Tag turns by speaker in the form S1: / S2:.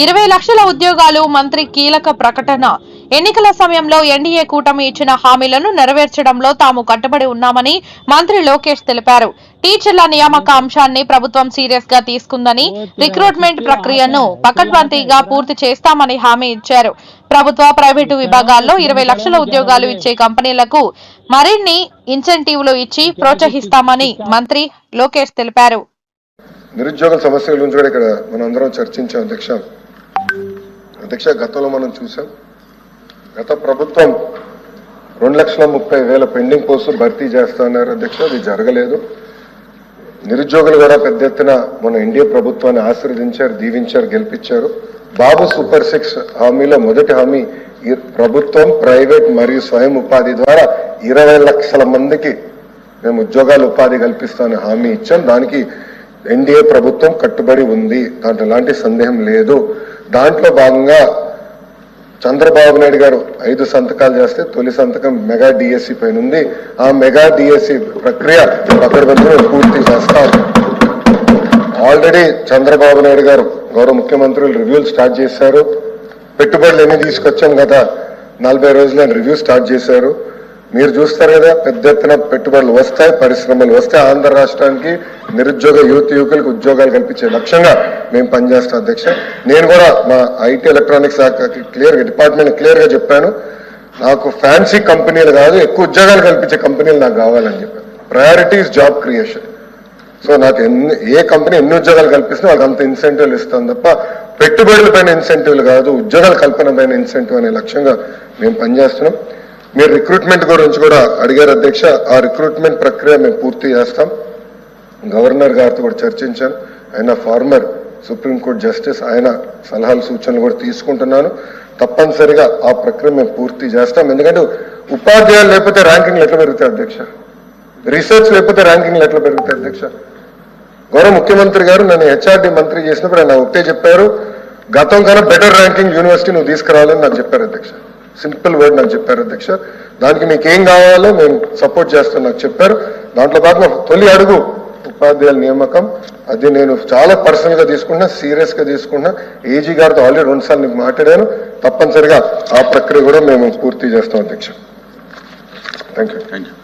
S1: ఇరవై లక్షల ఉద్యోగాలు మంత్రి కీలక ప్రకటన. ఎన్నికల సమయంలో ఎన్డీఏ కూటమి ఇచ్చిన హామీలను నెరవేర్చడంలో తాము కట్టుబడి ఉన్నామని మంత్రి లోకేష్ తెలిపారు. టీచర్ల నియామక అంశాన్ని ప్రభుత్వం సీరియస్గా తీసుకుందని రిక్రూట్మెంట్ ప్రక్రియను పకడ్బందీగా పూర్తి చేస్తామని హామీ ఇచ్చారు. ప్రభుత్వ ప్రైవేటు విభాగాల్లో ఇరవై లక్షల ఉద్యోగాలు ఇచ్చే కంపెనీలకు మరిన్ని ఇన్సెంటివ్లు ఇచ్చి ప్రోత్సహిస్తామని మంత్రి లోకేష్ తెలిపారు.
S2: నిరుద్యోగ సమస్యల గురించి కూడా ఇక్కడ మనందరం చర్చించాం అధ్యక్ష. అధ్యక్ష గతంలో మనం చూసాం గత ప్రభుత్వం రెండు లక్షల ముప్పై వేల పెండింగ్ కోసం భర్తీ చేస్తున్నారు అధ్యక్ష అది జరగలేదు. నిరుద్యోగులు కూడా పెద్ద ఎత్తున మన ఎన్డీఏ ప్రభుత్వాన్ని ఆశీర్వదించారు దీవించారు గెలిపించారు. బాబు సూపర్ సిక్స్ హామీలో మొదటి హామీ ప్రభుత్వం ప్రైవేట్ మరియు స్వయం ఉపాధి ద్వారా ఇరవై లక్షల మందికి మేము ఉద్యోగాలు ఉపాధి కల్పిస్తామని హామీ ఇచ్చాం. దానికి ఎన్డీఏ ప్రభుత్వం కట్టుబడి ఉంది. దాంట్లో ఎలాంటి సందేహం లేదు. దాంట్లో భాగంగా చంద్రబాబు నాయుడు గారు ఐదు సంతకాలు చేస్తే తొలి సంతకం మెగా డిఎస్సి పైన ఉంది. ఆ మెగా డిఎస్సి ప్రక్రియ పకడ్బందీలో పూర్తి చేస్తాం ఆల్రెడీ చంద్రబాబు నాయుడు గారు గౌరవ ముఖ్యమంత్రులు రివ్యూలు స్టార్ట్ చేశారు. పెట్టుబడులు ఎన్ని తీసుకొచ్చాం గత నలభై రోజులు రివ్యూ స్టార్ట్ చేశారు. మీరు చూస్తారు కదా పెద్ద ఎత్తున పెట్టుబడులు వస్తాయి పరిశ్రమలు వస్తాయి. ఆంధ్ర రాష్ట్రానికి నిరుద్యోగ యువత యువకులకు ఉద్యోగాలు కల్పించే లక్ష్యంగా మేము పనిచేస్తాం అధ్యక్ష. నేను కూడా మా ఐటీ ఎలక్ట్రానిక్స్ క్లియర్గా క్లియర్ డిపార్ట్మెంట్ క్లియర్గా చెప్పాను. నాకు ఫ్యాన్సీ కంపెనీలు కాదు ఎక్కువ ఉద్యోగాలు కల్పించే కంపెనీలు నాకు కావాలని చెప్పాను. ప్రయారిటీస్ జాబ్ క్రియేషన్ సో నాకు ఎన్ని ఏ కంపెనీ ఎన్ని ఉద్యోగాలు కల్పిస్తున్నా వాళ్ళకి అంత ఇన్సెంటివ్లు ఇస్తాం తప్ప పెట్టుబడుల పైన ఇన్సెంటివ్లు కాదు ఉద్యోగాల కల్పన పైన ఇన్సెంటివ్ అనే లక్ష్యంగా మేము పనిచేస్తున్నాం. మీరు రిక్రూట్మెంట్ గురించి కూడా అడిగారు అధ్యక్ష. ఆ రిక్రూట్మెంట్ ప్రక్రియ మేము పూర్తి చేస్తాం. గవర్నర్ గారితో కూడా చర్చించాను. ఆయన ఫార్మర్ సుప్రీంకోర్టు జస్టిస్ ఆయన సలహాలు సూచనలు కూడా తీసుకుంటున్నాను. తప్పనిసరిగా ఆ ప్రక్రియ మేము పూర్తి చేస్తాం. ఎందుకంటే ఉపాధ్యాయులు లేకపోతే ర్యాంకింగ్లు ఎట్లా పెరుగుతాయి అధ్యక్ష? రీసెర్చ్ లేకపోతే ర్యాంకింగ్లు ఎట్లా పెరుగుతాయి అధ్యక్ష? గౌరవ ముఖ్యమంత్రి గారు నన్ను హెచ్ఆర్డి మంత్రి చేసినప్పుడు ఆయన ఒకటే చెప్పారు గతం కన్నా బెటర్ ర్యాంకింగ్ యూనివర్సిటీ నువ్వు తీసుకురావాలని నాకు చెప్పారు అధ్యక్ష. సింపుల్ వర్డ్ నాకు చెప్పారు అధ్యక్ష. దానికి మీకు ఏం కావాలో మేము సపోర్ట్ చేస్తాం నాకు చెప్పారు. దాంట్లో భాగంగా తొలి అడుగు ఉపాధ్యాయుల నియామకం. అది నేను చాలా పర్సనల్గా తీసుకున్నా సీరియస్గా తీసుకున్నా. ఏజీ గారితో ఆల్రెడీ రెండు సార్లు నీకు మాట్లాడాను. తప్పనిసరిగా ఆ ప్రక్రియ కూడా మేము పూర్తి చేస్తాం అధ్యక్ష. Thank you
S3: thank you